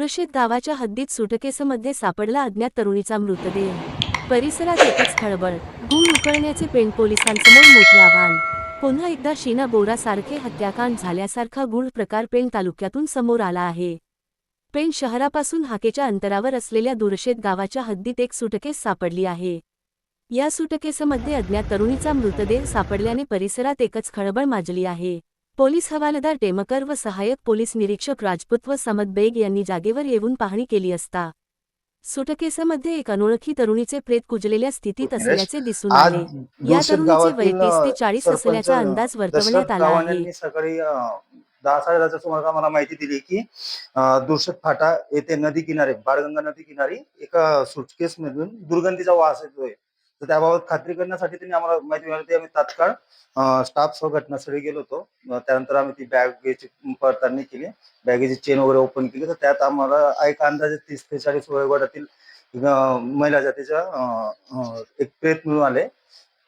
दुरशेत गावाच्या हद्दीत सुटकेसमध्ये सापडला अज्ञात तरुणीचा मृतदेह. परिसरात एकच खळबळ. गुण उकळण्याचे पेंट पोलिसांसमोर मोठे आव्हान. पुन्हा एकदा शीना बोरासारखे हत्याकांड झाल्यासारखा गूळ प्रकार पेण तालुक्यातून समोर आला आहे. पेण शहरापासून हाकेच्या अंतरावर असलेल्या दुरशेत गावाच्या हद्दीत एक सुटकेस सापडली आहे. या सुटकेसमध्ये अज्ञात तरुणीचा मृतदेह सापडल्याने परिसरात एकच खळबळ माजली आहे. पोलीस हवालदार टेमकर व सहाय्यक पोलीस निरीक्षक राजपूत व समद बेग यांनी जागेवर येऊन पाहणी केली असता. सुटकेसमध्ये एक अनोळखी तरुणीचे प्रेत कुजलेल्या स्थितीत असल्याचे दिसून आले. या तरुणीचे वय तीस ते चाळीस असल्याचा अंदाज वर्तवण्यात आला आहे. सकाळी दहा साडेदहाच्या सुमारास आम्हाला माहिती दिली की दुर्शत फाटा येथे नदी किनारे बाळगंगा नदी किनारी एका सुटकेस मधून दुर्गंधीचा वास येतोय. तर त्याबाबत खात्री करण्यासाठी त्यांनी आम्हाला माहिती मिळाली. ती आम्ही तात्काळ स्टाफ सह घटनास्थळी गेलो होतो. त्यानंतर आम्ही ती बॅगेची पडताळणी केली. बॅगेची चेन वगैरे ओपन केली. तर त्यात आम्हाला एक अंदाजे तीस ते चाळीस वयोगटातील महिला जातीच्या एक प्रेत मिळून आले.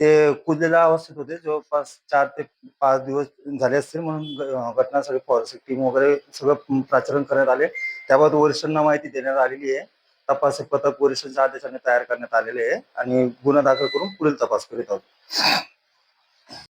ते कुजलेल्या अवस्थेत होते. जवळपास चार ते पाच दिवस झाले असतील म्हणून घटनास्थळी फॉरेन्सिक टीम वगैरे सगळं प्राचरण करण्यात आले. त्याबाबत वरिष्ठांना माहिती देण्यात आलेली आहे. तपास पथक वरिष्ठांच्या आदेशाने तयार करण्यात आलेले आहे आणि गुन्हा दाखल करून पुढील तपास करीत आहोत.